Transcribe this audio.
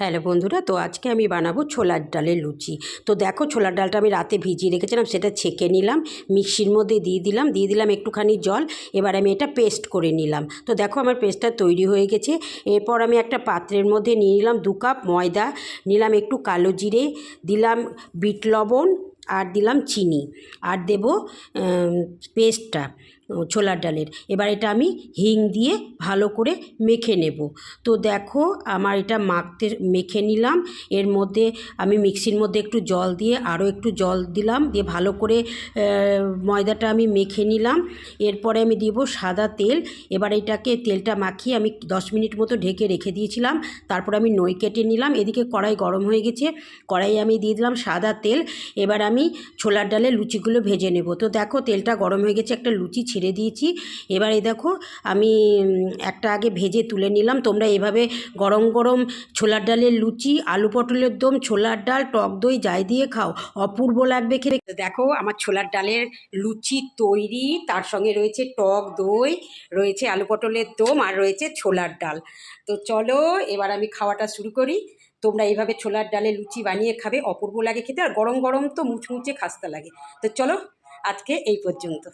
Hello বন্ধুরা, তো আজকে আমি বানাবো ছোলার ডালের লুচি। তো দেখো ছোলার ডালটা আমি রাতে ভিজিয়ে রেখেছিলাম, সেটা ছেঁকে নিলাম, মিক্সির মধ্যে দিয়ে দিলাম দিয়ে দিলাম একটুখানি জল, এবার আমি এটা পেস্ট করে নিলাম। তো দেখো আমার পেস্টটা তৈরি হয়ে গেছে, এরপর আমি একটা পাত্রের মধ্যে নিয়ে নিলাম দু কাপ ময়দা, নিলাম একটু কালো জিরে, দিলাম বিট লবণ আর দিলাম চিনি, আর দেবো পেস্টটা। ছোলার ডালের। এবার এটা আমি হিং দিয়ে ভালো করে মেখে নেব। তো দেখো আমার এটা মাখতে, মেখে নিলাম। এর মধ্যে আমি মিক্সির মধ্যে একটু জল দিয়ে আরও একটু জল দিলাম। দিয়ে ভালো করে ময়দাটা আমি মেখে নিলাম। এরপরে আমি দিব সাদা তেল। এবার এটাকে তেলটা মাখিয়ে আমি দশ মিনিট মতো ঢেকে রেখে দিয়েছিলাম। তারপর আমি নই কেটে নিলাম। এদিকে কড়াই গরম হয়ে গেছে। কড়াই আমি দিয়ে দিলাম সাদা তেল। এবার আমি ছোলার ডালে লুচিগুলো ভেজে নেব। তো দেখো তেলটা গরম হয়ে গেছে। একটা লুচি ছেড়ে দিয়েছি। এবার দেখো, আমি একটা আগে ভেজে তুলে নিলাম। তোমরা এভাবে গরম গরম ছোলার ডালের লুচি, আলু পটলের দম, ছোলার ডাল, টক দই, যাই দিয়ে খাও। অপূর্ব লাগবে খেতে। দেখো, আমার ছোলার ডালের লুচি তৈরি। তার সঙ্গে রয়েছে টক দই, রয়েছে আলু পটলের দম, আর রয়েছে ছোলার ডাল। তো চলো, এবার আমি খাওয়াটা শুরু করি। তোমরা এইভাবে ছোলার ডালে লুচি বানিয়ে খাবে। অপূর্ব লাগে খেতে, আর গরম গরম তো মুচমুচে খাস্তা লাগে। তো চলো, আজকে এই পর্যন্ত।